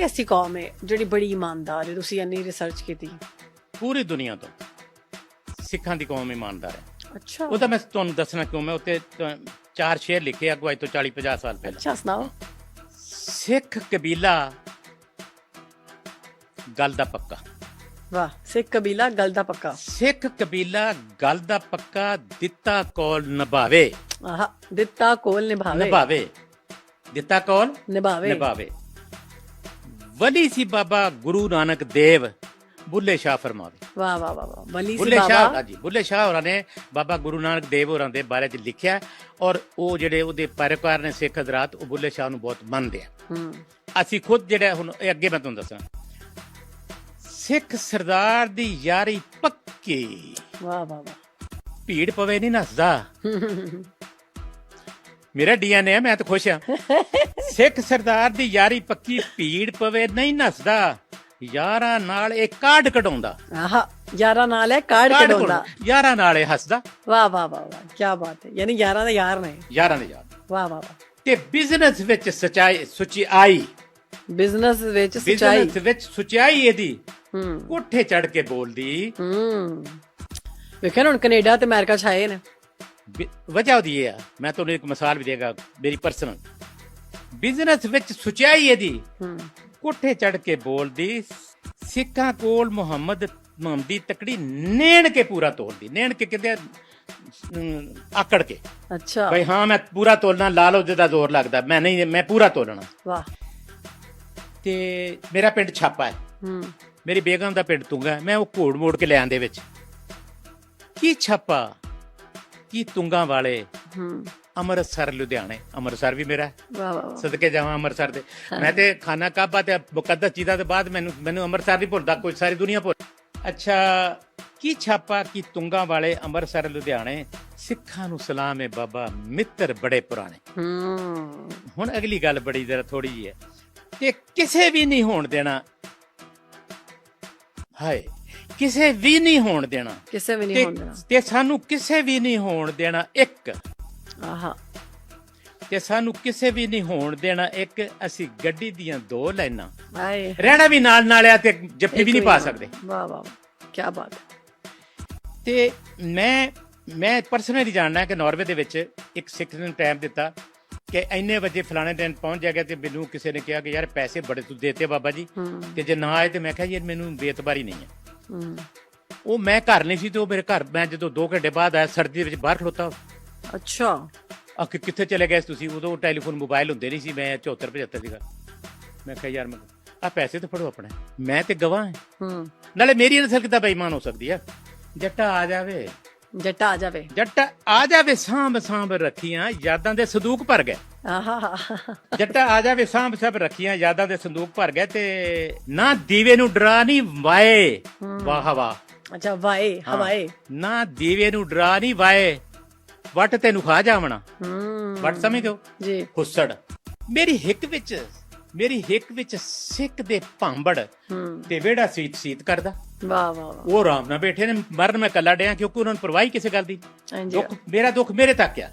ਐਸੀ ਕੌਮ ਹੈ ਜਿਹੜੀ ਬੜੀ ਇਮਾਨਦਾਰ ਹੈ ਤੁਸੀਂ ਇੰਨੀ ਰਿਸਰਚ ਕੀਤੀ। ਪੂਰੀ ਦੁਨੀਆ ਤੋਂ ਸਿੱਖਾਂ ਦੀ ਕੌਮ ਇਮਾਨਦਾਰ ਹੈ। ਅੱਛਾ। ਉਹ ਤਾਂ ਮੈਂ ਤੁਹਾਨੂੰ ਦੱਸਣਾ ਕਿਉਂ ਮੈਂ ਉੱਤੇ ਚਾਰ ਸ਼ੇਰ ਲਿਖੇ ਅਗਵਾਈ ਤੋਂ 40 50 ਸਾਲ ਪਹਿਲਾਂ। ਅੱਛਾ ਸੁਣਾਓ। ਸਿੱਖ ਕਬੀਲਾ ਗੱਲ ਦਾ ਪੱਕਾ। ਵਾਹ ਸਿੱਖ ਕਬੀਲਾ ਗੱਲ ਦਾ ਪੱਕਾ। ਸਿੱਖ ਕਬੀਲਾ ਗੱਲ ਦਾ ਪੱਕਾ ਦਿੱਤਾ ਕੋਲ ਨਿਭਾਵੇ। ਆਹ ਦਿੱਤਾ ਕੋਲ ਨਿਭਾਵੇ। ਨਿਭਾਵੇ। ਦਿੱਤਾ ਕੋਲ ਨਿਭਾਵੇ। ਨਿਭਾਵੇ। ਵਲੀ ਸੀ ਬਾਬਾ ਗੁਰੂ ਨਾਨਕ ਦੇਵ ਬੁੱਲੇ ਸ਼ਾਹ ਫਰਮਾਵੇ। ਵਾਹ ਵਾਹ ਵਾਹ ਵਾਹ ਬਲੀ ਸੀ ਬੁੱਲੇ ਸ਼ਾਹ ਬਾਬਾ। ਹਾਂਜੀ ਬੁੱਲੇ ਸ਼ਾਹ ਹੋਰਾਂ ਨੇ ਬਾਬਾ ਗੁਰੂ ਨਾਨਕ ਦੇਵ ਹੋਰਾਂ ਦੇ ਬਾਰੇ ਚ ਲਿਖਿਆ ਔਰ ਉਹ ਜਿਹੜੇ ਉਹਦੇ ਪੈਰੋਕਾਰ ਨੇ ਸਿੱਖ ਹਜ਼ਰਤ ਉਹ ਬੁੱਲੇ ਸ਼ਾਹ ਨੂੰ ਬਹੁਤ ਮੰਨਦੇ ਆ। ਹੂੰ। ਅਸੀਂ ਖੁਦ ਜਿਹੜਾ ਹੁਣ ਇਹ ਅੱਗੇ ਮੈਂ ਤੁਹਾਨੂੰ ਦੱਸਣਾ ਸਿੱਖ ਸਰਦਾਰ ਦੀ ਯਾਰੀ ਪੱਕੀ। ਵਾਹ ਵਾਹ ਵਾਹ। ਭੀੜ ਪਵੇ ਨਹੀਂ ਨੱਸਦਾ। ਮੇਰਾ ਡੀਐਨਏ ਮੈਂ ਤਾਂ ਖੁਸ਼ ਹਾਂ ਸਿੱਖ ਸਰਦਾਰ ਦੀ ਯਾਰੀ ਪੱਕੀ ਭੀੜ ਪਵੇ ਨਹੀਂ ਨੱਸਦਾ। ਯਾਰਾਂ ਨਾਲ ਇਹ ਕਾਢ ਕਢਾਉਂਦਾ। ਆਹ ਯਾਰਾਂ ਨਾਲ ਹੈ ਕਾਰਡ ਕਾਢ ਕਢਾਉਂਦਾ। ਕਢਾਉਂਦਾ। ਯਾਰਾਂ ਨਾਲ ਇਹ ਹੱਸਦਾ। ਵਾਹ ਵਾਹ ਵਾਹ ਵਾਹ ਕੀ ਬਾਤ ਹੈ। ਯਾਨੀ ਯਾਰਾਂ ਦੇ ਯਾਰ ਨੇ। ਯਾਰਾਂ ਦੇ ਯਾਰ। ਵਾਹ ਵਾਹ ਵਾਹ। ਤੇ ਬਿਜ਼ਨਸ ਵਿੱਚ ਸਚਾਈ ਸੁਚਾਈ ਬਿਜ਼ਨਸ ਵਿੱਚ ਸਚਾਈ। ਬਿਜ਼ਨਸ ਵਿੱਚ ਸੁਚਾਈ ਇਹਦੀ। ਹੂੰ। ਕੋਠੇ ਚੜ ਕੇ ਬੋਲਦੀ। ਹੂੰ। ਵੇਖਿਆ ਨਾ ਹੁਣ ਕੈਨੇਡਾ ਤੇ ਅਮਰੀਕਾ ਆਏ ਨੇ। ਬਿ- ਵਜ੍ਹਾ ਉਹਦੀ ਇਹ ਆ। ਮੈਂ ਤੁਹਾਨੂੰ ਇੱਕ ਮਿਸਾਲ ਵੀ ਦੇਗਾ ਮੇਰੀ ਪਰਸਨਲ ਬਿਜ਼ਨਸ ਵਿੱਚ ਸੁਚਾਈ ਇਹਦੀ। ਕੋਠੇ ਚੜ ਕੇ ਬੋਲਦੀ ਸਿੱਖਾਂ ਕੋਲ ਮੁਹੰਮਦ ਮੁਹੰਮਦੀ ਤਕੜੀ ਨੇਣ ਕੇ ਪੂਰਾ ਤੋਲਦੀ। ਨੇਣ ਕੇ ਕਿਤੇ ਆਕੜ ਕੇ। ਅੱਛਾ। ਭਾਈ ਹਾਂ ਮੈਂ ਪੂਰਾ ਤੋਲਣਾ ਲਾ ਲਓ ਜਿਹਦਾ ਜ਼ੋਰ ਲੱਗਦਾ। ਮੈਂ ਨਹੀਂ ਮੈਂ ਪੂਰਾ ਤੋਲਣਾ। ਵਾਹ। ਤੇ ਮੇਰਾ ਪਿੰਡ ਛਾਪਾ ਹੈ। ਹੂੰ। ਮੇਰੀ ਬੇਗਮ ਦਾ ਪਿੰਡ ਤੁੰਗਾ। ਮੈਂ ਉਹ ਘੋੜ ਮੋੜ ਕੇ ਲੈ ਆਂਦੇ ਵਿੱਚ। ਕੀ ਛਾਪਾ? ਕੀ ਤੁੰਗਾ ਵਾਲੇ? ਹੂੰ। ਅੰਮ੍ਰਿਤਸਰ ਲੁਧਿਆਣੇ। ਅੰਮ੍ਰਿਤਸਰ ਵੀ ਮੇਰਾ। ਵਾਹ ਵਾਹ ਸਦਕੇ ਜਾਵਾਂ ਅੰਮ੍ਰਿਤਸਰ ਦੇ। ਮੈਂ ਤੇ ਖਾਨਾ ਕਾਬਾ ਤੇ ਮੁਕੱਦਸ ਚੀਜ਼ਾਂ ਦੇ ਬਾਅਦ ਮੈਨੂੰ ਮੈਨੂੰ ਅੰਮ੍ਰਿਤਸਰ ਨਹੀਂ ਭੁੱਲਦਾ ਕੋਈ ਸਾਰੀ ਦੁਨੀਆ ਭੁੱਲ। ਅੱਛਾ ਕੀ ਛਾਪਾ ਕੀ ਤੁੰਗਾ ਵਾਲੇ ਅੰਮ੍ਰਿਤਸਰ ਲੁਧਿਆਣੇ? ਸਿੱਖਾਂ ਨੂੰ ਸਲਾਮ ਹੈ ਬਾਬਾ ਮਿੱਤਰ ਬੜੇ ਪੁਰਾਣੇ। ਹੂੰ। ਹੁਣ ਅਗਲੀ ਗੱਲ ਬੜੀ ਜ਼ਰਾ ਥੋੜੀ ਜਿਹੀ ਹੈ ਕਿ ਕਿਸੇ ਵੀ ਨਹੀਂ ਹੋਣ ਦੇਣਾ। ਹਾਏ ਕਿਸੇ ਵੀ ਨਹੀਂ ਹੋਣ ਦੇਣਾ। ਕਿਸੇ ਵੀ ਨਹੀਂ ਤੇ- ਹੁੰਦਾ ਤੇ ਸਾਨੂੰ ਕਿਸੇ ਵੀ ਨਹੀਂ ਹੋਣ ਦੇਣਾ ਇੱਕ। ਆਹਾ। ਤੇ ਸਾਨੂੰ ਕਿਸੇ ਵੀ ਨਹੀਂ ਹੋਣ ਦੇਣਾ ਇੱਕ ਅਸੀਂ ਗੱਡੀ ਦੀਆਂ ਦੋ ਲਾਈਨਾਂ। ਆਏ ਰਹਿਣਾ ਵੀ ਨਾਲ ਨਾਲ ਆ ਤੇ ਜੱਫੀ ਵੀ ਨਹੀਂ ਪਾ ਸਕਦੇ। ਵਾਹ ਵਾਹ ਕੀ ਬਾਤ ਤੇ ਮੈਂ ਮੈਂ ਪਰਸਨਲੀ ਜਾਣਦਾ ਕਿ ਨਾਰਵੇ ਦੇ ਵਿੱਚ ਇੱਕ ਸਿੱਖ ਨੇ ਟਾਈਮ ਦਿੱਤਾ ਕਿ ਇੰਨੇ ਵਜੇ ਫਲਾਣੇ ਦਿਨ ਪਹੁੰਚ ਜਾਏਗਾ ਤੇ ਮੈਨੂੰ ਕਿਸੇ ਨੇ ਕਿਹਾ ਕਿ ਯਾਰ ਪੈਸੇ ਬੜੇ ਤੂੰ ਦੇਤੇ ਬਾਬਾ ਜੀ। ਤੇ ਜੇ ਨਾ ਆਏ ਤੇ ਮੈਂ ਕਿਹਾ ਯਾਰ ਮੈਨੂੰ ਬੇਤਬਾਰੀ ਨਹੀਂ ਹੈ। ਉਹ ਮੈਂ ਘਰ ਨਹੀਂ ਸੀ ਤੇ ਉਹ ਮੇਰੇ ਘਰ ਮੈਂ ਜਦੋਂ 2 ਘੰਟੇ ਬਾਅਦ ਆਇਆ ਸਰਦੀ ਦੇ ਵਿੱਚ ਬਾਹਰ ਖੜੋਤਾ ਅੱਛਾ। ਆ ਕਿ ਕਿੱਥੇ ਚਲੇ ਗਏ ਸੀ ਤੁਸੀਂ? ਉਦੋਂ ਟੈਲੀਫੋਨ ਮੋਬਾਈਲ ਹੁੰਦੇ ਨਹੀਂ ਸੀ ਮੈਂ 74 75 ਸੀਗਾ। ਮੈਂ ਕਿਹਾ ਯਾਰ ਮੈਂ ਆ ਪੈਸੇ ਤਾਂ ਫੜੋ ਆਪਣੇ। ਮੈਂ ਤੇ ਗਵਾਹ ਹਾਂ। ਹੂੰ। ਨਾਲੇ ਮੇਰੀ ਨਸਲ ਕਿੱਦਾਂ ਬੇਈਮਾਨ ਹੋ ਸਕਦੀ ਹੈ ਜੱਟਾ ਆ ਜਾਵੇ। ਜੱਟਾ ਆ ਜਾਵੇ। ਜੱਟਾ ਆ ਜਾਵੇ ਸਾਂਭ ਸਾਂਭ ਰੱਖੀਆਂ ਯਾਦਾਂ ਦੇ ਸੰਦੂਕ ਭਰ ਗਏ। ਆਹਾ। ਜੱਟਾ ਆ ਜਾਵੇ ਸਾਂਭ ਸਭ ਰੱਖੀਆਂ ਯਾਦਾਂ ਦੇ ਸੰਦੂਕ ਭਰ ਗਏ ਤੇ ਨਾ ਦੀਵੇ ਨੂੰ ਡਰਾ ਨਹੀਂ ਵਾਏ। ਵਾਹ ਵਾਹ। ਅੱਛਾ ਵਾਏ ਹਾਂ। ਹਵਾਏ। ਨਾ ਦੀਵੇ ਨੂੰ ਡਰਾ ਨਹੀਂ ਵਾਏ। ਵਟ ਤੈਨੂੰ ਖਾ ਜਾਵਣਾ। ਹੂੰ। ਵਟ ਸਮਝਦੇ ਹੋ? ਜੀ। ਹੁੱਸੜ। ਮੇਰੀ ਹਿੱਕ ਵਿੱਚ ਮੇਰੀ ਹਿੱਕ ਵਿੱਚ ਸਿੱਖ ਦੇ ਭਾਂਬੜ ਹੂੰ। ਤੇ ਵਿਹੜਾ ਸੀਤ ਸੀਤ ਕਰਦਾ। ਵਾਹ ਵਾਹ ਵਾਹ। ਉਹ ਆਰਾਮ ਨਾਲ ਬੈਠੇ ਨੇ ਮਰਨ ਮੈਂ ਕੱਲਾ ਡਿਆ ਕਿਉਂਕਿ ਉਹਨਾਂ ਨੂੰ ਪਰਵਾਹੀ ਕਿਸੇ ਗੱਲ ਦੀ। ਹਾਂਜੀ। ਦੁੱਖ ਮੇਰਾ ਦੁੱਖ ਮੇਰੇ ਤੱਕ ਆ।